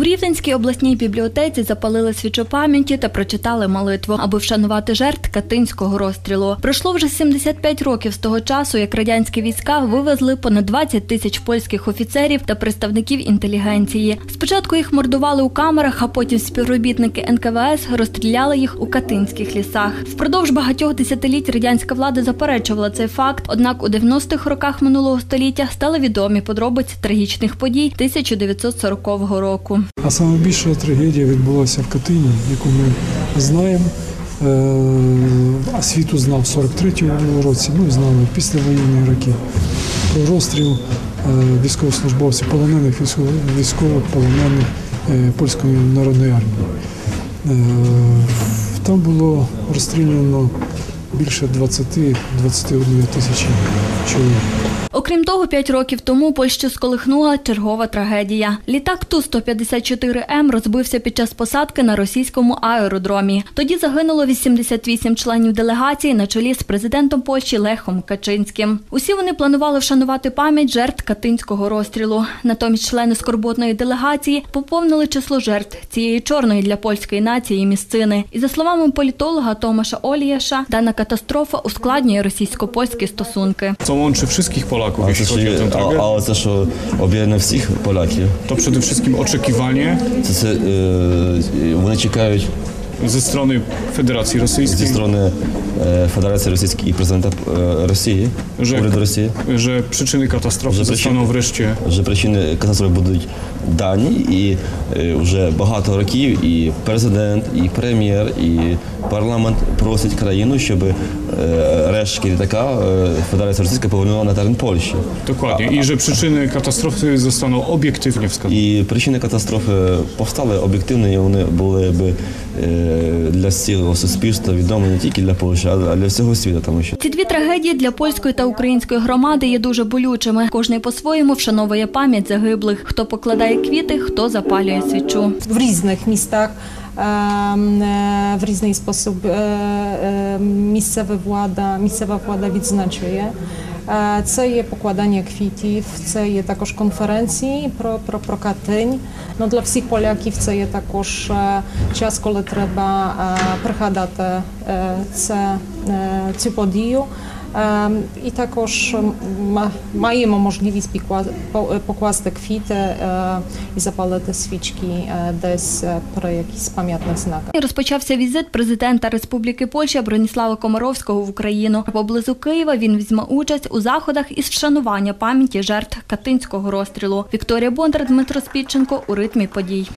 У Рівненській обласній бібліотеці запалили свічу пам'яті та прочитали молитву, аби вшанувати жертв катинського розстрілу. Пройшло вже 75 років з того часу, як радянські війська вивезли понад 20 тисяч польських офіцерів та представників інтелігенції. Спочатку їх мордували у камерах, а потім співробітники НКВС розстріляли їх у катинських лісах. Впродовж багатьох десятиліть радянська влада заперечувала цей факт. Однак у 90-х роках минулого століття стали відомі подробиці трагічних подій 1940 року. А саме більша трагедія відбулася в Катині, яку ми знаємо. Е, А світу знав в 43-му році, ну і знали післявоєнні роки. Про розстріл е, військовослужбовців, полонених військових, полонених е, польської народної армії. Там було розстріляно більше 20-21 тисячі чоловік. Окрім того, п'ять років тому Польщу сколихнула чергова трагедія. Літак Ту-154М розбився під час посадки на російському аеродромі. Тоді загинуло 88 членів делегації на чолі з президентом Польщі Лехом Качинським. Усі вони планували вшанувати пам'ять жертв катинського розстрілу. Натомість члени скорботної делегації поповнили число жертв цієї чорної для польської нації місцини. І за словами політолога Томаша Олієша, дана катастрофа ускладнює російсько-польські стосунки. co łączy wszystkich Polaków, A jeśli це chodzi o tę ще, а, tragedię, але це що об'єднує всіх поляків. to przede wszystkim oczekiwanie Це, це е, вони чекають ze strony Federacji зі Rosyjskiej, сторони е, Федерації Російської і президента е, Росії, Że- уряду Росії, że przyczyny katastrofy Że zostaną przyczyny- wreszcie вже причини катастрофи будуть дані, і е, вже багато років і президент, і прем'єр, і парламент просять країну, щоб е, рештки літака е, Федерація Російська повернула на терен Польщі. dokładnie i że przyczyny katastrofy zostaną obiektywnie wskazane. І причини катастрофи повстали об'єктивно, і вони були б для цілого суспільства відомі не тільки для Польщі, а для всього світу. Тому що Ці дві трагедії для польської та української громади є дуже болючими. Кожний по-своєму вшановує пам'ять загиблих, хто покладає квіти, хто запалює свічу. w różnych miejscach em, e, в різний спосіб е, е, місцева влада, місцева влада відзначує. Е, Це є покладання квітів, це є також конференції про, про, про Катинь. Ну, для всіх поляків це є також е, час, коли треба е, пригадати е, це, е, цю подію. Ем, І також маємо можливість пікла- покласти квіти е, і запалити свічки е, десь е, при якихось пам'ятних знаках. Розпочався візит президента Республіки Польща Броніслава Комаровського в Україну. Поблизу Києва він візьме участь у заходах із вшанування пам'яті жертв Катинського розстрілу. Вікторія Бондар, Дмитро Спідченко у ритмі подій.